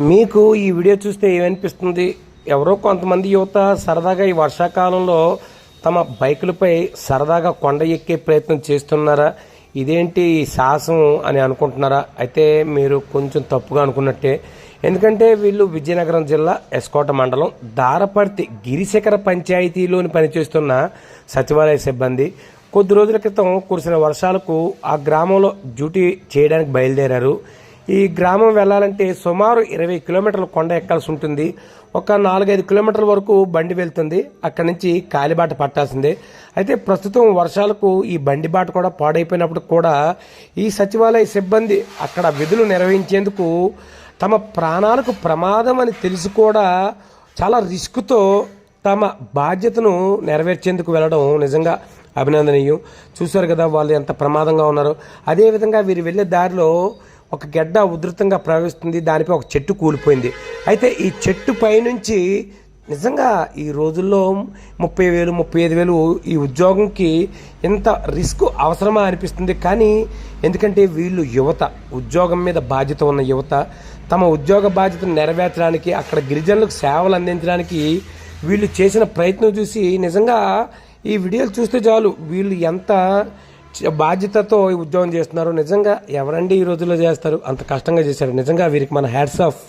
మీకు ఈ వీడియో చూస్తే ఏమనిపిస్తుంది? ఎవరో కొంతమంది యువత సరదాగా ఈ వర్షాకాలంలో తమ బైకులపై సరదాగా కొండ ఎక్కే ప్రయత్నం చేస్తున్నారా? ఇదేంటి సాహసం అని అనుకుంటున్నారా? అయితే మీరు కొంచెం తప్పుగా అనుకున్నట్టే. ఎందుకంటే వీళ్ళు విజయనగరం జిల్లా ఎస్కోట మండలం దారపర్తి గిరిశిఖర పంచాయతీలోని పనిచేస్తున్న సచివాలయ సిబ్బంది. కొద్ది రోజుల క్రితం కురిసిన వర్షాలకు ఆ గ్రామంలో డ్యూటీ చేయడానికి బయలుదేరారు. ఈ గ్రామం వెళ్ళాలంటే సుమారు ఇరవై కిలోమీటర్ల కొండ ఎక్కాల్సి ఉంటుంది. ఒక నాలుగైదు కిలోమీటర్ల వరకు బండి వెళ్తుంది. అక్కడి నుంచి కాలిబాట పట్టాల్సిందే. అయితే ప్రస్తుతం వర్షాలకు ఈ బండి బాట కూడా పాడైపోయినప్పుడు కూడా ఈ సచివాలయ సిబ్బంది అక్కడ విధులు నిర్వహించేందుకు తమ ప్రాణాలకు ప్రమాదం అని తెలిసి కూడా చాలా రిస్క్తో తమ బాధ్యతను నెరవేర్చేందుకు వెళ్ళడం నిజంగా అభినందనీయం. చూశారు కదా వాళ్ళు ఎంత ప్రమాదంగా ఉన్నారో. అదేవిధంగా వీరు వెళ్ళే దారిలో ఒక గెడ్డ ఉధృతంగా ప్రవహిస్తుంది దానిపై ఒక చెట్టు కూలిపోయింది. అయితే ఈ చెట్టు పైనుంచి నిజంగా ఈ రోజుల్లో ముప్పై వేలు ముప్పై ఐదు వేలు ఈ ఉద్యోగంకి ఎంత రిస్క్ అవసరమా అనిపిస్తుంది. కానీ ఎందుకంటే వీళ్ళు యువత ఉద్యోగం మీద బాధ్యత ఉన్న యువత తమ ఉద్యోగ బాధ్యతను నెరవేర్చడానికి అక్కడ గిరిజనులకు సేవలు అందించడానికి వీళ్ళు చేసిన ప్రయత్నం చూసి నిజంగా ఈ వీడియోలు చూస్తే చాలు. వీళ్ళు ఎంత బాధ్యతతో ఉద్యోగం చేస్తున్నారు. నిజంగా ఎవరండి ఈ రోజుల్లో చేస్తారు? అంత కష్టంగా చేశారు. నిజంగా వీరికి మన హ్యాట్స్ ఆఫ్